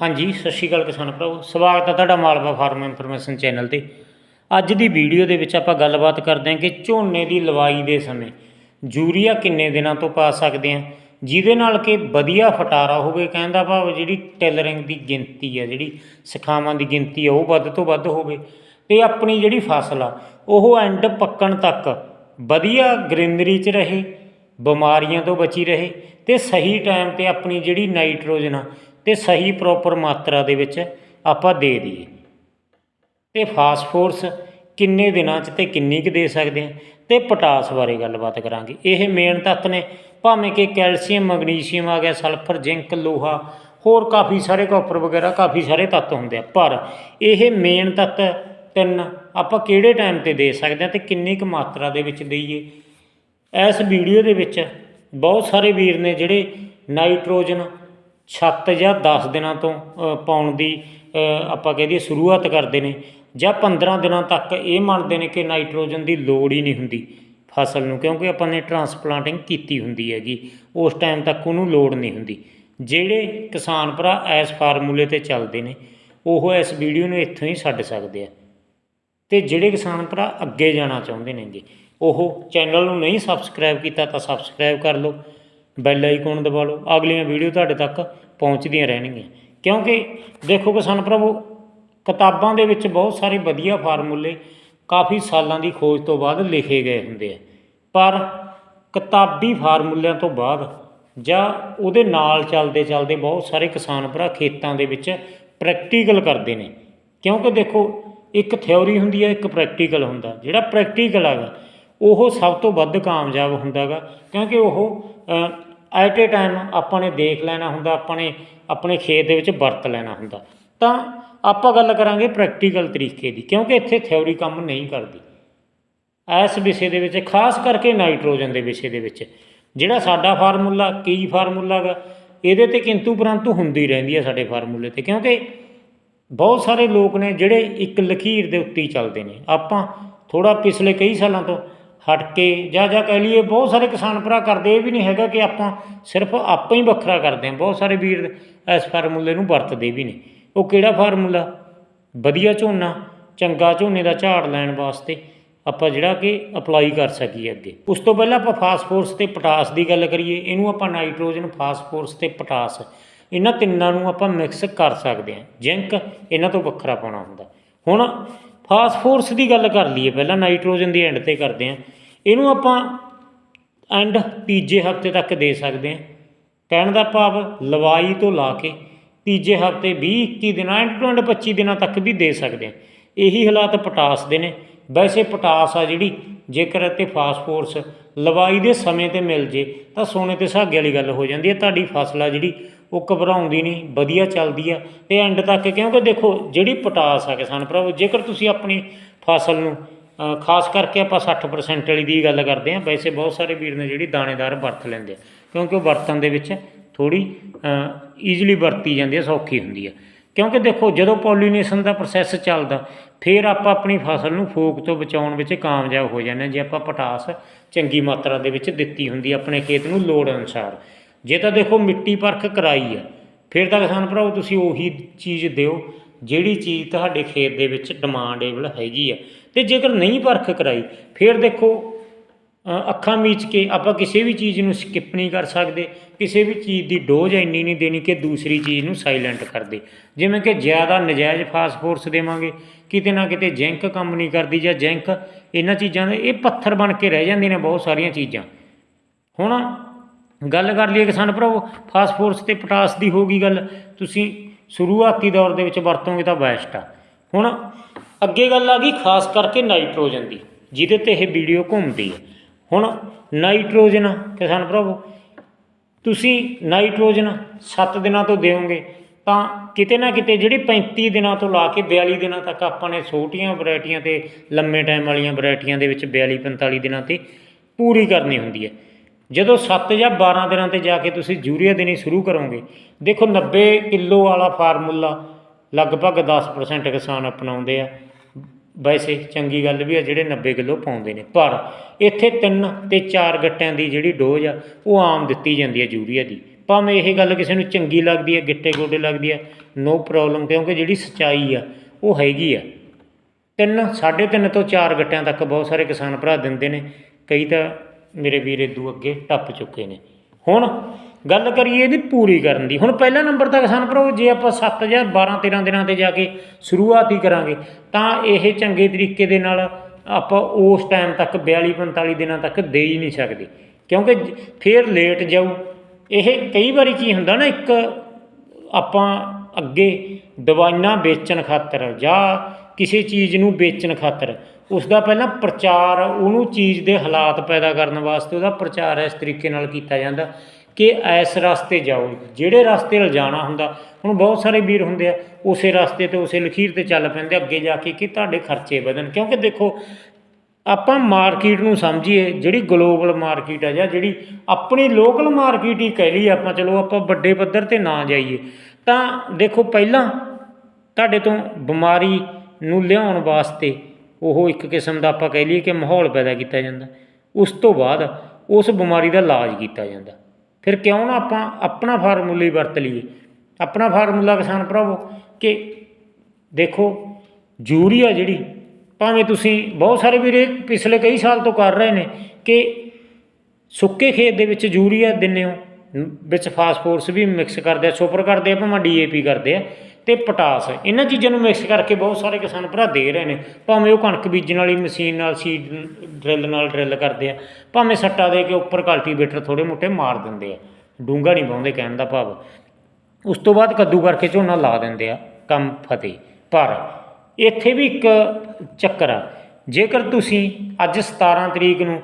ਹਾਂਜੀ, ਸਤਿ ਸ਼੍ਰੀ ਅਕਾਲ ਕਿਸਾਨ ਭਰਾਵੋ। ਸਵਾਗਤ ਹੈ ਤੁਹਾਡਾ ਮਾਲਵਾ ਫਾਰਮ ਇਨਫੋਰਮੇਸ਼ਨ ਚੈਨਲ ਤੇ। ਅੱਜ ਦੀ ਵੀਡੀਓ ਦੇ ਵਿੱਚ ਆਪਾਂ ਗੱਲਬਾਤ ਕਰਦੇ ਹਾਂ ਕਿ ਝੋਨੇ ਦੀ ਲਵਾਈ ਦੇ ਸਮੇਂ ਯੂਰੀਆ ਕਿੰਨੇ ਦਿਨਾਂ ਤੋਂ ਪਾ ਸਕਦੇ ਹਾਂ, ਜਿਹਦੇ ਨਾਲ ਕਿ ਵਧੀਆ ਫਟਾਰਾ ਹੋਵੇ, ਕਹਿੰਦਾ ਭਾਵ ਜਿਹੜੀ ਟੇਲਰਿੰਗ ਦੀ ਗਿਣਤੀ ਹੈ ਜਿਹੜੀ ਸਿਖਾਵਾਂ ਦੀ ਗਿਣਤੀ ਹੈ ਉਹ ਵੱਧ ਤੋਂ ਵੱਧ ਹੋਵੇ। ਤੇ ਆਪਣੀ ਜਿਹੜੀ ਫਸਲ ਆ, ਉਹ ਐਂਡ ਪੱਕਣ ਤੱਕ ਵਧੀਆ ਗ੍ਰੀਨਰੀ 'ਚ ਰਹੇ, ਬਿਮਾਰੀਆਂ ਤੋਂ ਬਚੀ ਰਹੇ ਤੇ ਸਹੀ ਟਾਈਮ ਤੇ ਆਪਣੀ ਜਿਹੜੀ ਨਾਈਟ੍ਰੋਜਨ ਆ ਤੇ ਸਹੀ ਪ੍ਰੋਪਰ ਮਾਤਰਾ ਦੇ ਵਿੱਚ ਆਪਾਂ ਦੇ ਦਈਏ। ਤੇ ਫਾਸਫੋਰਸ ਕਿੰਨੇ ਦਿਨਾਂ 'ਚ ਤੇ ਕਿੰਨੀ ਕੁ ਦੇ ਸਕਦੇ ਆ? ਤੇ ਪੋਟਾਸ ਬਾਰੇ ਗੱਲਬਾਤ ਕਰਾਂਗੇ। ਇਹ ਮੇਨ ਤੱਤ ਨੇ। ਭਾਵੇਂ ਕਿ ਕੈਲਸ਼ੀਅਮ, ਮੈਗਨੀਸ਼ੀਅਮ ਆ ਗਿਆ ਸਲਫਰ ਜ਼ਿੰਕ ਲੋਹਾ, ਹੋਰ ਕਾਫੀ ਸਾਰੇ ਕਾਪਰ ਵਗੈਰਾ, ਕਾਫੀ ਸਾਰੇ ਤੱਤ ਹੁੰਦੇ ਆ। ਪਰ ਇਹ ਮੇਨ ਤੱਤ ਤਿੰਨ ਆਪਾਂ ਕਿਹੜੇ ਟਾਈਮ ਤੇ ਦੇ ਸਕਦੇ ਆ ਤੇ ਕਿੰਨੀ ਕੁ ਮਾਤਰਾ ਦੇ ਵਿੱਚ ਦਈਏ? ਇਸ ਵੀਡੀਓ ਦੇ ਵਿੱਚ ਬਹੁਤ ਸਾਰੇ ਵੀਰ ਨੇ ਜਿਹੜੇ ਨਾਈਟ੍ਰੋਜਨ ਛੱਤ ਜਾਂ 10 ਦਿਨਾਂ ਤੋਂ ਪਾਉਣ ਦੀ ਆਪਾਂ ਕਹਿ ਦਈਏ ਸ਼ੁਰੂਆਤ ਕਰਦੇ ਨੇ, ਜਾਂ 15 ਦਿਨਾਂ ਤੱਕ ਇਹ ਮੰਨਦੇ ਨੇ ਕਿ ਨਾਈਟ੍ਰੋਜਨ ਦੀ ਲੋੜ ਹੀ ਨਹੀਂ ਹੁੰਦੀ ਫਸਲ ਨੂੰ, ਕਿਉਂਕਿ ਆਪਾਂ ਨੇ ਟਰਾਂਸਪਲਾਂਟਿੰਗ ਕੀਤੀ ਹੁੰਦੀ ਹੈਗੀ, ਉਸ ਟਾਈਮ ਤੱਕ ਉਹਨੂੰ ਲੋੜ ਨਹੀਂ ਹੁੰਦੀ। ਜਿਹੜੇ ਕਿਸਾਨ ਭਰਾ ਇਸ ਫਾਰਮੂਲੇ ਤੇ ਚੱਲਦੇ ਨੇ, ਉਹ ਇਸ ਵੀਡੀਓ ਨੂੰ ਇੱਥੋਂ ਹੀ ਛੱਡ ਸਕਦੇ ਆ। ਤੇ ਜਿਹੜੇ ਕਿਸਾਨ ਭਰਾ ਅੱਗੇ ਜਾਣਾ ਚਾਹੁੰਦੇ ਨੇਗੇ, ਉਹ ਚੈਨਲ ਨੂੰ ਨਹੀਂ ਸਬਸਕ੍ਰਾਈਬ ਕੀਤਾ ਤਾਂ ਸਬਸਕ੍ਰਾਈਬ ਕਰ ਲਓ। ਬੈਲ ਆਈਕਨ ਦਬਾ ਲਓ। ਅਗਲੀਆਂ ਵੀਡੀਓ ਤੁਹਾਡੇ ਤੱਕ ਪਹੁੰਚਦੀਆਂ ਰਹਿਣਗੀਆਂ। ਕਿਉਂਕਿ ਦੇਖੋ ਕਿਸਾਨ ਪ੍ਰਭੂ, ਕਿਤਾਬਾਂ ਦੇ ਵਿੱਚ ਬਹੁਤ ਸਾਰੇ ਵਧੀਆ ਫਾਰਮੂਲੇ ਕਾਫੀ ਸਾਲਾਂ ਦੀ ਖੋਜ ਤੋਂ ਬਾਅਦ ਲਿਖੇ ਗਏ ਹੁੰਦੇ ਆ। ਪਰ ਕਿਤਾਬੀ ਫਾਰਮੂਲਿਆਂ ਤੋਂ ਬਾਅਦ ਜਾਂ ਉਹਦੇ ਨਾਲ ਚੱਲਦੇ ਚੱਲਦੇ ਬਹੁਤ ਸਾਰੇ ਕਿਸਾਨ ਭਰਾ ਖੇਤਾਂ ਦੇ ਵਿੱਚ ਪ੍ਰੈਕਟੀਕਲ ਕਰਦੇ ਨੇ। ਕਿਉਂਕਿ ਦੇਖੋ, ਇੱਕ ਥਿਉਰੀ ਹੁੰਦੀ ਹੈ ਇੱਕ ਪ੍ਰੈਕਟੀਕਲ ਹੁੰਦਾ। ਜਿਹੜਾ ਪ੍ਰੈਕਟੀਕਲ ਹੈਗਾ ਉਹ ਸਭ ਤੋਂ ਵੱਧ ਕਾਮਯਾਬ ਹੁੰਦਾ ਗਾ ਕਿਉਂਕਿ ਉਹ ਐਟ ਏ ਟਾਈਮ ਆਪਾਂ ਨੇ ਦੇਖ ਲੈਣਾ ਹੁੰਦਾ, ਆਪਾਂ ਨੇ ਆਪਣੇ ਖੇਤ ਦੇ ਵਿੱਚ ਵਰਤ ਲੈਣਾ ਹੁੰਦਾ। ਤਾਂ ਆਪਾਂ ਗੱਲ ਕਰਾਂਗੇ ਪ੍ਰੈਕਟੀਕਲ ਤਰੀਕੇ ਦੀ, ਕਿਉਂਕਿ ਇੱਥੇ ਥਿਉਰੀ ਕੰਮ ਨਹੀਂ ਕਰਦੀ। ਇਸ ਵਿਸ਼ੇ ਦੇ ਵਿੱਚ, ਖਾਸ ਕਰਕੇ ਨਾਈਟ੍ਰੋਜਨ ਦੇ ਵਿਸ਼ੇ ਦੇ ਵਿੱਚ, ਜਿਹੜਾ ਸਾਡਾ ਫਾਰਮੂਲਾ, ਕੀ ਫਾਰਮੂਲਾ ਗਾ ਇਹਦੇ ਤੇ ਕਿੰਤੂ ਪਰੰਤੂ ਹੁੰਦੀ ਰਹਿੰਦੀ ਹੈ ਸਾਡੇ ਫਾਰਮੂਲੇ ਤੇ, ਕਿਉਂਕਿ ਬਹੁਤ ਸਾਰੇ ਲੋਕ ਨੇ ਜਿਹੜੇ ਇੱਕ ਲਕੀਰ ਦੇ ਉੱਤੇ ਹੀ ਚੱਲਦੇ ਨੇ। ਆਪਾਂ ਥੋੜਾ ਪਿਛਲੇ ਕਈ ਸਾਲਾਂ ਤੋਂ ਹਟ ਕੇ ਜਾਂ ਜਾਂ ਕਹਿ ਲਈਏ ਬਹੁਤ ਸਾਰੇ ਕਿਸਾਨ ਭਰਾ ਕਰਦੇ, ਇਹ ਵੀ ਨਹੀਂ ਹੈਗਾ ਕਿ ਆਪਾਂ ਸਿਰਫ ਆਪਾਂ ਹੀ ਵੱਖਰਾ ਕਰਦੇ ਹਾਂ। ਬਹੁਤ ਸਾਰੇ ਵੀਰ ਇਸ ਫਾਰਮੂਲੇ ਨੂੰ ਵਰਤਦੇ ਵੀ ਨੇ ਉਹ ਕਿਹੜਾ ਫਾਰਮੂਲਾ? ਵਧੀਆ ਝੋਨਾ, ਚੰਗਾ ਝੋਨੇ ਦਾ ਝਾੜ ਲੈਣ ਵਾਸਤੇ ਆਪਾਂ ਜਿਹੜਾ ਕਿ ਅਪਲਾਈ ਕਰ ਸਕੀਏ ਅੱਗੇ। ਉਸ ਤੋਂ ਪਹਿਲਾਂ ਆਪਾਂ ਫਾਸਫੋਰਸ ਤੇ ਪੋਟਾਸ ਦੀ ਗੱਲ ਕਰੀਏ, ਇਹਨੂੰ ਆਪਾਂ ਨਾਈਟ੍ਰੋਜਨ, ਫਾਸਫੋਰਸ ਤੇ ਪੋਟਾਸ, ਇਹਨਾਂ ਤਿੰਨਾਂ ਨੂੰ ਆਪਾਂ ਮਿਕਸ ਕਰ ਸਕਦੇ ਹਾਂ। ਜ਼ਿੰਕ ਇਹਨਾਂ ਤੋਂ ਵੱਖਰਾ ਪਾਉਣਾ ਹੁੰਦਾ। ਹੁਣ ਫਾਸਫੋਰਸ ਦੀ ਗੱਲ ਕਰ ਲਈਏ, ਪਹਿਲਾਂ ਨਾਈਟ੍ਰੋਜਨ ਦੀ ਐਂਡ ਤੇ ਕਰਦੇ ਹਾਂ। ਇਹਨੂੰ ਆਪਾਂ ਐਂਡ ਤੀਜੇ ਹਫ਼ਤੇ ਤੱਕ ਦੇ ਸਕਦੇ ਹਾਂ। ਕਹਿਣ ਦਾ ਭਾਵ ਲਵਾਈ ਤੋਂ ਲਾ ਕੇ ਤੀਜੇ ਹਫ਼ਤੇ 20 21 ਦਿਨਾਂ ਐਂਡ ਟੂ ਐਂਡ 25 ਦਿਨਾਂ ਤੱਕ ਵੀ ਦੇ ਸਕਦੇ ਹਾਂ। ਇਹੀ ਹਾਲਾਤ ਪੋਟਾਸ ਦੇ ਨੇ। ਵੈਸੇ ਪੋਟਾਸ ਆ ਜਿਹੜੀ, ਜੇਕਰ ਤੇ ਫਾਸਫੋਰਸ ਲਵਾਈ ਦੇ ਸਮੇਂ ਤੇ ਮਿਲ ਜੇ, ਤਾਂ ਸੋਨੇ ਤੇ ਸੁਹਾਗੇ ਵਾਲੀ ਗੱਲ ਹੋ ਜਾਂਦੀ ਹੈ। ਤੁਹਾਡੀ ਫਸਲ ਆ ਜਿਹੜੀ ਉਹ ਘਬਰਾਉਂਦੀ ਨਹੀਂ, ਵਧੀਆ ਚੱਲਦੀ ਆ। ਤੇ ਐਂਡ ਤੱਕ ਕਿਉਂਕਿ ਦੇਖੋ, ਜਿਹੜੀ ਪਟਾਸ ਆ ਕਿਸਾਨ ਭਰਾਵੋ, ਜੇਕਰ ਤੁਸੀਂ ਆਪਣੀ ਫਸਲ ਨੂੰ ਖਾਸ ਕਰਕੇ ਆਪਾਂ 60% ਵਾਲੀ ਦੀ ਗੱਲ ਕਰਦੇ ਹਾਂ, ਵੈਸੇ ਬਹੁਤ ਸਾਰੇ ਵੀਰ ਨੇ ਜਿਹੜੀ ਦਾਣੇਦਾਰ ਵਰਤ ਲੈਂਦੇ ਆ। ਕਿਉਂਕਿ ਉਹ ਵਰਤਣ ਦੇ ਵਿੱਚ ਥੋੜੀ ਈਜ਼ੀਲੀ ਵਰਤੀ ਜਾਂਦੀ ਹੈ ਸੌਖੀ ਹੁੰਦੀ ਹੈ ਕਿਉਂਕਿ ਦੇਖੋ, ਜਦੋਂ ਪੋਲੀਨੇਸ਼ਨ ਦਾ ਪ੍ਰੋਸੈਸ ਚੱਲਦਾ, ਫਿਰ ਆਪਾਂ ਆਪਣੀ ਫਸਲ ਨੂੰ ਫੋਕ ਤੋਂ ਬਚਾਉਣ ਵਿੱਚ ਕਾਮਯਾਬ ਹੋ ਜਾਂਦੇ ਹਾਂ। ਜੇ ਆਪਾਂ ਪਟਾਸ ਚੰਗੀ ਮਾਤਰਾ ਦੇ ਵਿੱਚ ਦਿੱਤੀ ਹੁੰਦੀ ਆਪਣੇ ਖੇਤ ਨੂੰ ਲੋੜ ਅਨੁਸਾਰ। ਜੇ ਤਾਂ ਦੇਖੋ ਮਿੱਟੀ ਪਰਖ ਕਰਾਈ ਹੈ, ਫਿਰ ਤਾਂ ਕਿਸਾਨ ਭਰਾਓ ਤੁਸੀਂ ਉਹੀ ਚੀਜ਼ ਦਿਓ, ਜਿਹੜੀ ਚੀਜ਼ ਤੁਹਾਡੇ ਖੇਤ ਦੇ ਵਿੱਚ ਡਿਮਾਂਡੇਬਲ ਹੈਗੀ ਆ। ਤੇ ਜੇਕਰ ਨਹੀਂ ਪਰਖ ਕਰਾਈ, ਫਿਰ ਦੇਖੋ ਅੱਖਾਂ ਮੀਚ ਕੇ ਆਪਾਂ ਕਿਸੇ ਵੀ ਚੀਜ਼ ਨੂੰ ਸਕਿਪ ਨਹੀਂ ਕਰ ਸਕਦੇ, ਕਿਸੇ ਵੀ ਚੀਜ਼ ਦੀ ਡੋਜ਼ ਇੰਨੀ ਨਹੀਂ ਦੇਣੀ ਕਿ ਦੂਸਰੀ ਚੀਜ਼ ਨੂੰ ਸਾਇਲੈਂਟ ਕਰ ਦੇ। ਜਿਵੇਂ ਕਿ ਜ਼ਿਆਦਾ ਨਜਾਇਜ਼ ਫਾਸਫੋਰਸ ਦੇਵਾਂਗੇ, ਕਿਤੇ ਨਾ ਕਿਤੇ ਜ਼ਿੰਕ ਕੰਮ ਨਹੀਂ ਕਰਦੀ ਜਾਂ ਜ਼ਿੰਕ ਇਹਨਾਂ ਚੀਜ਼ਾਂ ਦੇ, ਇਹ ਪੱਥਰ ਬਣ ਕੇ ਰਹਿ ਜਾਂਦੇ ਨੇ ਬਹੁਤ ਸਾਰੀਆਂ ਚੀਜ਼ਾਂ। ਹੁਣ ਗੱਲ ਕਰ ਲਈਏ ਕਿਸਾਨ ਭਰਾਵੋ ਫਾਸਫੋਰਸ ਤੇ ਪੋਟਾਸ ਦੀ ਹੋ ਗਈ ਗੱਲ। ਤੁਸੀਂ ਸ਼ੁਰੂਆਤੀ ਦੌਰ ਦੇ ਵਿੱਚ ਵਰਤੋਗੇ ਤਾਂ ਬੈਸਟ ਆ। ਹੁਣ ਅੱਗੇ ਗੱਲ ਆ ਗਈ ਖਾਸ ਕਰਕੇ ਨਾਈਟ੍ਰੋਜਨ ਦੀ, ਜਿਹਦੇ ਤੇ ਇਹ ਵੀਡੀਓ ਘੁੰਮਦੀ ਹੈ ਹੁਣ ਨਾਈਟ੍ਰੋਜਨ, ਕਿਸਾਨ ਭਰਾਵੋ, ਤੁਸੀਂ ਨਾਈਟ੍ਰੋਜਨ 7 ਦਿਨਾਂ ਤੋਂ ਦਿਓਗੇ, ਤਾਂ ਕਿਤੇ ਨਾ ਕਿਤੇ ਜਿਹੜੀ 35 ਦਿਨਾਂ ਤੋਂ ਲਾ ਕੇ 42 ਦਿਨਾਂ ਤੱਕ ਆਪਾਂ ਨੇ ਛੋਟੀਆਂ ਵੈਰਾਈਟੀਆਂ ਤੇ ਲੰਮੇ ਟਾਈਮ ਵਾਲੀਆਂ ਵੈਰਾਈਟੀਆਂ ਦੇ ਵਿੱਚ 42 45 ਦਿਨਾਂ ਤੇ ਪੂਰੀ ਕਰਨੀ ਹੁੰਦੀ ਹੈ। ਜਦੋਂ 7 ਜਾਂ 12 ਦਿਨਾਂ ਤੇ ਜਾ ਕੇ ਤੁਸੀਂ ਯੂਰੀਆ ਦੇਣੀ ਸ਼ੁਰੂ ਕਰੋਗੇ, ਦੇਖੋ 90 ਕਿਲੋ ਵਾਲਾ ਫਾਰਮੂਲਾ ਲਗਭਗ 10% ਕਿਸਾਨ ਅਪਣਾਉਂਦੇ ਆ। ਵੈਸੇ ਚੰਗੀ ਗੱਲ ਵੀ ਆ, ਜਿਹੜੇ 90 ਕਿਲੋ ਪਾਉਂਦੇ ਨੇ। ਪਰ ਇੱਥੇ 3 ਤੇ 4 ਗੱਟਿਆਂ ਦੀ ਜਿਹੜੀ ਡੋਜ਼ ਆ, ਉਹ ਆਮ ਦਿੱਤੀ ਜਾਂਦੀ ਹੈ ਯੂਰੀਆ ਦੀ। ਭਾਵੇਂ ਇਹ ਗੱਲ ਕਿਸੇ ਨੂੰ ਚੰਗੀ ਲੱਗਦੀ ਹੈ ਗਿੱਟੇ ਗੋਡੇ ਲੱਗਦੀ ਹੈ ਨੋ ਪ੍ਰੋਬਲਮ ਕਿਉਂਕਿ ਜਿਹੜੀ ਸਚਾਈ ਆ, ਉਹ ਹੈਗੀ ਆ। ਤਿੰਨ, ਸਾਢੇ ਤਿੰਨ ਤੋਂ ਚਾਰ ਗੱਟਿਆਂ ਤੱਕ ਬਹੁਤ ਸਾਰੇ ਕਿਸਾਨ ਭਰਾ ਦਿੰਦੇ ਨੇ। ਕਈ ਤਾਂ ਮੇਰੇ ਵੀਰ ਇਦੂ ਅੱਗੇ ਟੱਪ ਚੁੱਕੇ ਨੇ। ਹੁਣ ਗੱਲ ਕਰੀਏ ਇਹਦੀ ਪੂਰੀ ਕਰਨ ਦੀ। ਹੁਣ ਪਹਿਲਾ ਨੰਬਰ ਤਾਂ ਕਿਸਾਨ ਭਰਾਓ ਜੇ ਆਪਾਂ 7 ਜਾਂ 12 13 ਦਿਨਾਂ ਤੇ ਜਾ ਕੇ ਸ਼ੁਰੂਆਤ ਹੀ ਕਰਾਂਗੇ, ਤਾਂ ਇਹ ਚੰਗੇ ਤਰੀਕੇ ਦੇ ਨਾਲ ਆਪਾਂ ਉਸ ਟਾਈਮ ਤੱਕ 42 45 ਦਿਨਾਂ ਤੱਕ ਦੇ ਹੀ ਨਹੀਂ ਸਕਦੇ। ਕਿਉਂਕਿ ਜ- ਫੇਰ ਲੇਟ ਜਾਊ। ਇਹ ਕਈ ਵਾਰੀ ਕੀ ਹੁੰਦਾ ਨਾ, ਇੱਕ ਆਪਾਂ ਅੱਗੇ ਦਵਾਈਆਂ ਵੇਚਣ ਖਾਤਰ ਜਾਂ ਕਿਸੇ ਚੀਜ਼ ਨੂੰ ਵੇਚਣ ਖਾਤਰ ਉਸ ਦਾ ਪਹਿਲਾਂ ਪ੍ਰਚਾਰ, ਉਹਨੂੰ ਚੀਜ਼ ਦੇ ਹਾਲਾਤ ਪੈਦਾ ਕਰਨ ਵਾਸਤੇ ਉਹਦਾ ਪ੍ਰਚਾਰ ਇਸ ਤਰੀਕੇ ਨਾਲ ਕੀਤਾ ਜਾਂਦਾ ਕਿ ਇਸ ਰਸਤੇ ਜਾਓ। ਜਿਹੜੇ ਰਸਤੇ ਨਾਲ ਹੁੰਦਾ, ਹੁਣ ਬਹੁਤ ਸਾਰੇ ਵੀਰ ਹੁੰਦੇ ਆ, ਉਸੇ ਰਸਤੇ ਤੇ, ਉਸੇ ਲਖੀਰ ਤੇ ਚੱਲ ਪੈਂਦੇ ਅੱਗੇ ਜਾ ਕੇ ਕਿ ਤੁਹਾਡੇ ਖਰਚੇ ਵਧਣ। ਕਿਉਂਕਿ ਦੇਖੋ, ਆਪਾਂ ਮਾਰਕੀਟ ਨੂੰ ਸਮਝੀਏ, ਜਿਹੜੀ ਗਲੋਬਲ ਮਾਰਕੀਟ ਆ ਜਾਂ ਜਿਹੜੀ ਆਪਣੀ ਲੋਕਲ ਮਾਰਕੀਟ ਹੀ ਕਹਿ ਲਈ ਆਪਾਂ, ਚਲੋ ਆਪਾਂ ਵੱਡੇ ਪੱਧਰ ਤੇ ਨਾ ਜਾਈਏ, ਤਾਂ ਦੇਖੋ ਪਹਿਲਾਂ ਤੁਹਾਡੇ ਤੋਂ ਬਿਮਾਰੀ ਨੂੰ ਲਿਆਉਣ ਵਾਸਤੇ ਉਹ ਇੱਕ ਕਿਸਮ ਦਾ ਆਪਾਂ ਕਹਿ ਲਈਏ ਕਿ ਮਾਹੌਲ ਪੈਦਾ ਕੀਤਾ ਜਾਂਦਾ। ਉਸ ਤੋਂ ਬਾਅਦ ਉਸ ਬਿਮਾਰੀ ਦਾ ਇਲਾਜ ਕੀਤਾ ਜਾਂਦਾ। ਫਿਰ ਕਿਉਂ ਨਾ ਆਪਾਂ ਆਪਣਾ ਫਾਰਮੂਲਾ ਹੀ ਵਰਤ ਲਈਏ। ਆਪਣਾ ਫਾਰਮੂਲਾ ਕਿਸਾਨ ਭਰਾਵੋ ਕਿ ਦੇਖੋ, ਯੂਰੀਆ ਜਿਹੜੀ, ਭਾਵੇਂ ਤੁਸੀਂ ਬਹੁਤ ਸਾਰੇ ਵੀਰੇ ਪਿਛਲੇ ਕਈ ਸਾਲ ਤੋਂ ਕਰ ਰਹੇ ਨੇ ਕਿ ਸੁੱਕੇ ਖੇਤ ਦੇ ਵਿੱਚ ਯੂਰੀਆ ਦਿੰਦੇ ਹੋ। ਨ- ਵਿੱਚ ਫਾਸਫੋਰਸ ਵੀ ਮਿਕਸ ਕਰਦੇ ਆ, ਸੁਪਰ ਕਰਦੇ ਆ, ਭਾਵੇਂ ਡੀਏਪੀ ਕਰਦੇ ਆ। ਤੇ ਪੋਟਾਸ। ਇਹਨਾਂ ਚੀਜ਼ਾਂ ਨੂੰ ਮਿਕਸ ਕਰਕੇ ਬਹੁਤ ਸਾਰੇ ਕਿਸਾਨ ਭਰਾ ਦੇ ਰਹੇ ਨੇ। ਭਾਵੇਂ ਉਹ ਕਣਕ ਬੀਜਣ ਵਾਲੀ ਮਸ਼ੀਨ ਨਾਲ ਸੀਡ ਡਰਿੱਲ ਨਾਲ ਡਰਿੱਲ ਕਰਦੇ ਆ, ਭਾਵੇਂ ਸੱਟਾ ਦੇ ਕੇ ਉੱਪਰ ਕਲਟੀਵੇਟਰ ਥੋੜੇ ਮੋਟੇ ਮਾਰ ਦਿੰਦੇ ਆ। ਡੂੰਘਾ ਨਹੀਂ ਪਾਉਂਦੇ ਕਹਿਣ ਦਾ ਭਾਵ। ਉਸ ਤੋਂ ਬਾਅਦ ਕੱਦੂ ਕਰਕੇ ਝੋਨਾ ਲਾ ਦਿੰਦੇ ਆ, ਕੰਮ ਫਤਿਹ। ਪਰ ਇੱਥੇ ਵੀ ਇੱਕ ਚੱਕਰ ਆ। ਜੇਕਰ ਤੁਸੀਂ ਅੱਜ 17 ਤਰੀਕ ਨੂੰ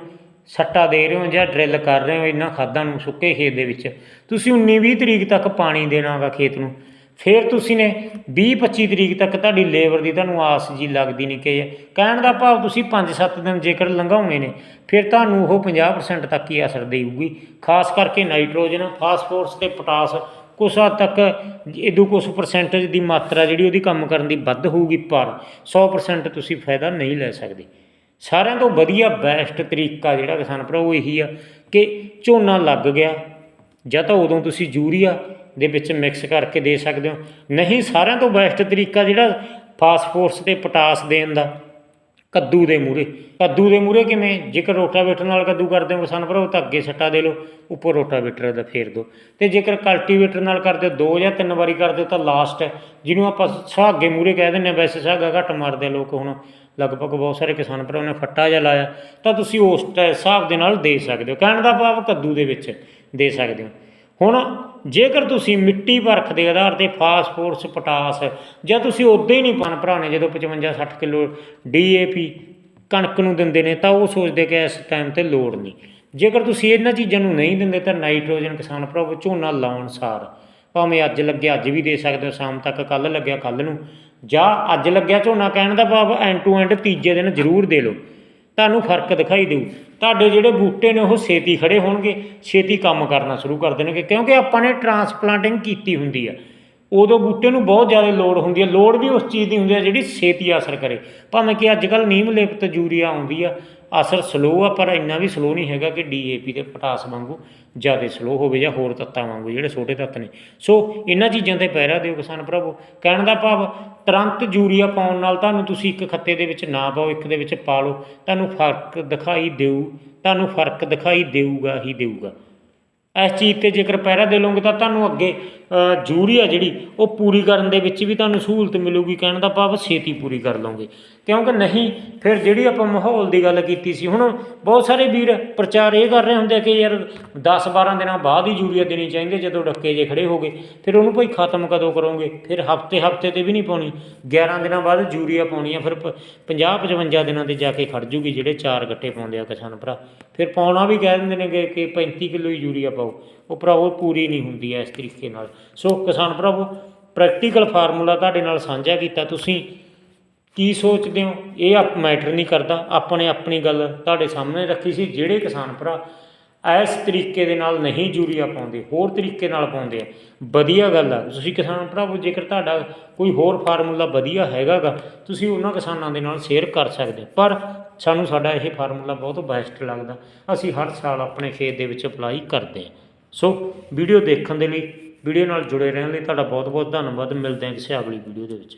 ਸੱਟਾ ਦੇ ਰਹੇ ਹੋ ਜਾਂ ਡਰਿੱਲ ਕਰ ਰਹੇ ਹੋ ਇਹਨਾਂ ਖਾਦਾਂ ਨੂੰ ਸੁੱਕੇ ਖੇਤ ਦੇ ਵਿੱਚ, ਤੁਸੀਂ 19 20 ਤਰੀਕ ਤੱਕ ਪਾਣੀ ਦੇਣਾਗਾ ਖੇਤ ਨੂੰ। ਫਿਰ ਤੁਸੀਂ ਨੇ 20 25 ਤਰੀਕ ਤੱਕ ਤੁਹਾਡੀ ਲੇਬਰ ਦੀ ਤੁਹਾਨੂੰ ਆਸ ਜੀ ਲੱਗਦੀ ਨਹੀਂ ਕਿ ਕਹਿਣ ਦਾ ਭਾਵ ਤੁਸੀਂ 5-7 ਦਿਨ ਜੇਕਰ ਲੰਘਾਉਣੇ ਨੇ, ਫਿਰ ਤੁਹਾਨੂੰ ਉਹ 50% ਤੱਕ ਹੀ ਅਸਰ ਦੇਊਗੀ। ਖਾਸ ਕਰਕੇ ਨਾਈਟ੍ਰੋਜਨ, ਫਾਸਫੋਰਸ ਤੇ ਪੋਟਾਸ, ਕੁਛ ਹੱਦ ਤੱਕ ਇਦੋਂ ਕੁਛ ਪਰਸੈਂਟੇਜ ਦੀ ਮਾਤਰਾ ਜਿਹੜੀ ਉਹਦੀ ਕੰਮ ਕਰਨ ਦੀ ਵੱਧ ਹੋਊਗੀ, ਪਰ 100% ਤੁਸੀਂ ਫਾਇਦਾ ਨਹੀਂ ਲੈ ਸਕਦੇ। ਸਾਰਿਆਂ ਤੋਂ ਵਧੀਆ ਬੈਸਟ ਤਰੀਕਾ ਜਿਹੜਾ ਕਿਸਾਨ ਭਰਾ ਉਹ ਇਹੀ ਆ ਕਿ ਝੋਨਾ ਲੱਗ ਗਿਆ ਜਾਂ ਤਾਂ ਉਦੋਂ ਤੁਸੀਂ ਯੂਰੀਆ ਦੇ ਵਿੱਚ ਮਿਕਸ ਕਰਕੇ ਦੇ ਸਕਦੇ ਹੋ। ਨਹੀਂ, ਸਾਰਿਆਂ ਤੋਂ ਬੈਸਟ ਤਰੀਕਾ ਜਿਹੜਾ ਫਾਸਫੋਰਸ ਤੇ ਪੋਟਾਸ ਦੇਣ ਦਾ, ਕੱਦੂ ਦੇ ਮੂਰੇ ਕੱਦੂ ਦੇ ਮੂਰੇ ਕਿਵੇਂ? ਜੇਕਰ ਰੋਟਾਵੇਟਰ ਨਾਲ ਕੱਦੂ ਕਰਦੇ ਹੋ ਕਿਸਾਨ ਭਰਾਓ, ਤਾਂ ਅੱਗੇ ਸੱਟਾ ਦੇ ਲਓ, ਉੱਪਰ ਰੋਟਾਵੇਟਰ ਦਾ ਫੇਰ ਦਿਓ ਤੇ ਜੇਕਰ ਕਲਟੀਵੇਟਰ ਨਾਲ ਕਰਦੇ ਹੋ, ਦੋ ਜਾਂ ਤਿੰਨ ਵਾਰੀ ਕਰਦੇ ਤਾਂ ਲਾਸਟ ਹੈ। ਜਿਹਨੂੰ ਆਪਾਂ ਸੁਹਾਗੇ ਮੂਰੇ ਕਹਿ ਦਿੰਦੇ ਹਾਂ, ਵੈਸੇ ਸੁਹਾਗਾ ਘੱਟ ਮਾਰਦੇ ਆ ਲੋਕ ਹੁਣ। ਲਗਭਗ ਬਹੁਤ ਸਾਰੇ ਕਿਸਾਨ ਭਰਾਵਾਂ ਨੇ ਫੱਟਾ ਜਿਹਾ ਲਾਇਆ, ਤਾਂ ਤੁਸੀਂ ਉਸ ਟ- ਹਿਸਾਬ ਦੇ ਨਾਲ ਦੇ ਸਕਦੇ ਹੋ। ਕਹਿਣ ਦਾ ਭਾਵ ਕੱਦੂ ਦੇ ਵਿੱਚ ਦੇ ਸਕਦੇ ਹੋ। ਹੁਣ ਜੇਕਰ ਤੁਸੀਂ ਮਿੱਟੀ ਪਰਖ ਦੇ ਆਧਾਰ ਤੇ ਫਾਸਫੋਰਸ ਪੋਟਾਸ, ਜਾਂ ਤੁਸੀਂ ਉਦਾਂ ਹੀ ਨਹੀਂ ਪਨ ਭਰਾਣੇ ਜਦੋਂ 55 60 ਕਿਲੋ ਡੀਏਪੀ ਕਣਕ ਨੂੰ ਦਿੰਦੇ ਨੇ, ਤਾਂ ਉਹ ਸੋਚਦੇ ਕਿ ਇਸ ਟਾਈਮ ਤੇ ਲੋੜ ਨਹੀਂ। ਜੇਕਰ ਤੁਸੀਂ ਇਹਨਾਂ ਚੀਜ਼ਾਂ ਨੂੰ ਨਹੀਂ ਦਿੰਦੇ, ਤਾਂ ਨਾਈਟ੍ਰੋਜਨ ਕਿਸਾਨ ਭਰਾਵੋ ਝੋਨਾ ਲਾਉਣ ਸਾਰ, ਭਾਵੇਂ ਅੱਜ ਲੱਗਿਆ, ਅੱਜ ਵੀ ਦੇ ਸਕਦੇ ਹੋ, ਸ਼ਾਮ ਤੱਕ ਕੱਲ ਲੱਗਿਆ ਕੱਲ ਨੂੰ, ਜਾਂ ਅੱਜ ਲੱਗਿਆ ਝੋਨਾ, ਕਹਿਣ ਦਾ ਭਾਵ ਐਂਡ ਟੂ ਐਂਡ ਤੀਜੇ ਦਿਨ ਜ਼ਰੂਰ ਦੇ ਲਓ। ਤੁਹਾਨੂੰ ਫ਼ਰਕ ਦਿਖਾਈ ਦੇਊ। ਤੁਹਾਡੇ ਜਿਹੜੇ ਬੂਟੇ ਨੇ ਉਹ ਛੇਤੀ ਖੜੇ ਹੋਣਗੇ, ਛੇਤੀ ਕੰਮ ਕਰਨਾ ਸ਼ੁਰੂ ਕਰ ਦੇਣਗੇ, ਕਿਉਂਕਿ ਆਪਾਂ ਨੇ ਟਰਾਂਸਪਲਾਂਟਿੰਗ ਕੀਤੀ ਹੁੰਦੀ ਆ। ਉਦੋਂ ਬੂਟੇ ਨੂੰ ਬਹੁਤ ਜ਼ਿਆਦਾ ਲੋੜ ਹੁੰਦੀ ਹੈ ਲੋੜ ਵੀ ਉਸ ਚੀਜ਼ ਦੀ ਹੁੰਦੀ ਹੈ ਜਿਹੜੀ ਛੇਤੀ ਅਸਰ ਕਰੇ। ਭਾਵੇਂ ਕਿ ਅੱਜ ਕੱਲ ਨੀਮ ਲਿਪਤ ਯੂਰੀਆ ਆਉਂਦੀ ਆ ਅਸਰ ਸਲੋ ਆ ਪਰ ਇੰਨਾ ਵੀ ਸਲੋ ਨਹੀਂ ਹੈਗਾ ਕਿ ਡੀਏਪੀ ਤੇ ਪਟਾਸ ਵਾਂਗੂ ਜ਼ਿਆਦਾ ਸਲੋ ਹੋਵੇ ਜਾਂ ਹੋਰ ਤੱਤਾਂ ਵਾਂਗੂ ਜਿਹੜੇ ਛੋਟੇ ਤੱਤ ਨੇ। ਸੋ ਇਹਨਾਂ ਚੀਜ਼ਾਂ ਤੇ ਪਹਿਰਾ ਦਿਓ ਕਿਸਾਨ ਭਰਾਵੋ। ਕਹਿਣ ਦਾ ਭਾਵ ਤੁਰੰਤ ਯੂਰੀਆ ਪਾਉਣ ਨਾਲ ਤੁਹਾਨੂੰ ਤੁਸੀਂ ਇੱਕ ਖੱਤੇ ਦੇ ਵਿੱਚ ਨਾ ਪਾਓ ਇੱਕ ਦੇ ਵਿੱਚ ਪਾ ਲਓ। ਤੁਹਾਨੂੰ ਫ਼ਰਕ ਦਿਖਾਈ ਦੇਊ ਤੁਹਾਨੂੰ ਫ਼ਰਕ ਦਿਖਾਈ ਦੇਊਗਾ ਹੀ ਦੇਊਗਾ। ਇਸ ਚੀਜ਼ ਤੇ ਜੇਕਰ ਪਹਿਰਾ ਦੇ ਲਓਗੇ ਤਾਂ ਤੁਹਾਨੂੰ ਅੱਗੇ ਅ, ਯੂਰੀਆ ਜਿਹੜੀ ਉਹ ਪੂਰੀ ਕਰਨ ਦੇ ਵਿੱਚ ਵੀ ਤੁਹਾਨੂੰ ਸਹੂਲਤ ਮਿਲੂਗੀ। ਕਹਿਣ ਦਾ ਭਾਵ ਛੇਤੀ ਪੂਰੀ ਕਰ ਲਓਗੇ। ਕਿਉਂਕਿ ਨਹੀਂ, ਫਿਰ ਜਿਹੜੀ ਆਪਾਂ ਮਾਹੌਲ ਦੀ ਗੱਲ ਕੀਤੀ ਸੀ, ਹੁਣ ਬਹੁਤ ਸਾਰੇ ਵੀਰ ਪ੍ਰਚਾਰ ਇਹ ਕਰ ਰਹੇ ਹੁੰਦੇ ਆ ਕਿ ਯਾਰ 10 12 ਦਿਨਾਂ ਬਾਅਦ ਹੀ ਯੂਰੀਆ ਦੇਣੀ ਚਾਹੀਦੀ ਜਦੋਂ ਡੱਕੇ ਜੇ ਖੜੇ ਹੋਗੇ ਫਿਰ ਉਹਨੂੰ ਭਾਈ ਖਤਮ ਕਦੋਂ ਕਰੋਗੇ? ਫਿਰ ਹਫ਼ਤੇ ਹਫ਼ਤੇ ਤੇ ਵੀ ਨਹੀਂ ਪਾਉਣੀ। 11 ਦਿਨਾਂ ਬਾਅਦ ਯੂਰੀਆ ਪਾਉਣੀ ਆ, ਫਿਰ 50 55 ਦਿਨਾਂ ਤੇ ਜਾ ਕੇ ਖੜ ਜੂਗੀ ਜਿਹੜੇ ਚਾਰ ਗੱਟੇ ਪਾਉਂਦੇ ਆ ਕਿਸਾਨ ਭਰਾ। ਫਿਰ ਪਾਉਣਾ ਵੀ ਕਹਿ ਦਿੰਦੇ ਨੇ ਕਿ ਕਿ 35 ਕਿਲੋ ਹੀ ਯੂਰੀਆ ਪਾਓ। ਉਹ ਭਰਾਵੋ ਪੂਰੀ ਨਹੀਂ ਹੁੰਦੀ ਐ ਇਸ ਤਰੀਕੇ ਨਾਲ। ਸੋ ਕਿਸਾਨ ਭਰਾਵੋ ਪ੍ਰੈਕਟੀਕਲ ਫਾਰਮੂਲਾ ਤੁਹਾਡੇ ਨਾਲ ਸਾਂਝਾ ਕੀਤਾ। ਤੁਸੀਂ ਕੀ ਸੋਚਦੇ ਹੋ? ਇਹ ਆਪ ਮੈਟਰ ਨਹੀਂ ਕਰਦਾ। ਆਪਣੇ ਆਪਣੀ ਗੱਲ ਤੁਹਾਡੇ ਸਾਹਮਣੇ ਰੱਖੀ ਸੀ। ਜਿਹੜੇ ਕਿਸਾਨ ਭਰਾ ਇਸ ਤਰੀਕੇ ਦੇ ਨਾਲ ਨਹੀਂ ਯੂਰੀਆ ਪਾਉਂਦੇ, ਹੋਰ ਤਰੀਕੇ ਨਾਲ ਪਾਉਂਦੇ ਆ। ਵਧੀਆ ਗੱਲ ਆ। ਤੁਸੀਂ ਕਿਸਾਨ ਭਰਾਵੋ ਜੇਕਰ ਤੁਹਾਡਾ ਕੋਈ ਹੋਰ ਫਾਰਮੂਲਾ ਵਧੀਆ ਹੈਗਾਗਾ, ਤੁਸੀਂ ਉਹਨਾਂ ਕਿਸਾਨਾਂ ਦੇ ਨਾਲ ਸ਼ੇਅਰ ਕਰ ਸਕਦੇ। ਪਰ ਸਾਨੂੰ ਸਾਡਾ ਇਹ ਫਾਰਮੂਲਾ ਬਹੁਤ ਬੈਸਟ ਲੱਗਦਾ। ਅਸੀਂ ਹਰ ਸਾਲ ਆਪਣੇ ਖੇਤ ਦੇ ਵਿੱਚ ਅਪਲਾਈ ਕਰਦੇ ਹਾਂ। ਸੋ, ਵੀਡੀਓ ਦੇਖਣ ਦੇ ਲਈ, ਵੀਡੀਓ ਨਾਲ ਜੁੜੇ ਰਹਿਣ ਲਈ ਤੁਹਾਡਾ ਬਹੁਤ ਬਹੁਤ ਧੰਨਵਾਦ। ਮਿਲਦੇ ਹਾਂ ਕਿਸੇ ਅਗਲੀ ਵੀਡੀਓ ਦੇ ਵਿੱਚ।